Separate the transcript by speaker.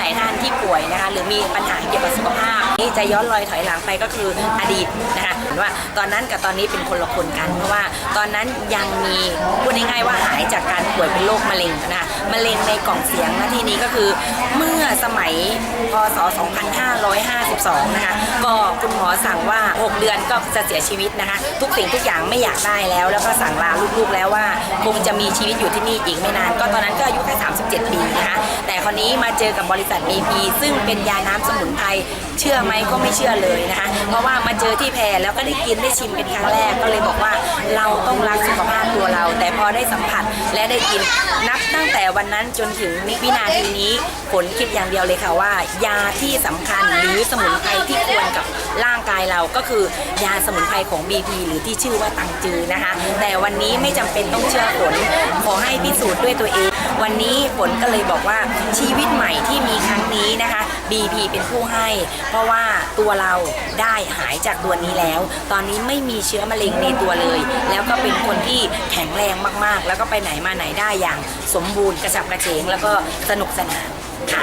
Speaker 1: ลายๆท่านที่ป่วยนะคะหรือมีปัญหาเกี่ยวกับสุขภาพนี่จะย้อนรอยถอยหลังไปก็คืออดีตนะคะเห็นว่าตอนนั้นกับตอนนี้เป็นคนละคนกัน เพราะว่าตอนนั้นยังมีพูดง่ายๆว่าหายจากการป่วยเป็นโรคมะเร็งนะคะมะเร็งในกล่องเสียงนะที่นี้ก็คือเมื่อสมัยพศ 2552 นะคะก็คุณหมอสั่งว่า 6 เดือนก็จะเสียชีวิตนะคะ ทุกสิ่งทุกอย่างไม่อยากได้แล้ว แล้วก็สั่งลาลูกๆแล้วว่าคงจะมีชีวิตอยู่ที่นี่อีกไม่นาน ก็ตอนนั้นก็อายุแค่ 37 ปีนะคะ ต่คนนี้มาเจอกับบริษัท BP ซึ่งเป็นยาน้ำสมุนไพรเชื่อไหมก็ไม่เชื่อเลยนะคะ เพราะว่ามาเจอที่แพรแล้วก็ได้กินได้ชิมเป็นครั้งแรกก็เลยบอกว่าเราต้องรักสุขภาพตัวเรา แต่พอได้สัมผัสและได้กินนับตั้งแต่วันนั้นจนถึงวินาทีนี้ผลคิดอย่างเดียวเลยค่ะว่า ยาที่สำคัญหรือสมุนไพรที่ควรกับร่างางกายเราก็คือยาสมุนไพรของ BP หรือที่ชื่อว่าตังจือนะคะ แต่วันนี้ไม่จำเป็นต้องเชื่อผลขอให้พิสูจน์ด้วยตัวเอง วันนี้ผลก็เลยบอกว่าชีวิตใหม่ที่มีครั้งนี้นะคะ BP เป็นผู้ให้ เพราะว่าตัวเราได้หายจากตัวนี้แล้ว ตอนนี้ไม่มีเชื้อมะเร็งในตัวเลย แล้วก็เป็นคนที่แข็งแรงมากๆ แล้วก็ไปไหนมาไหนได้อย่างสมบูรณ์กระฉับกระเฉงแล้วก็สนุกสนานค่ะ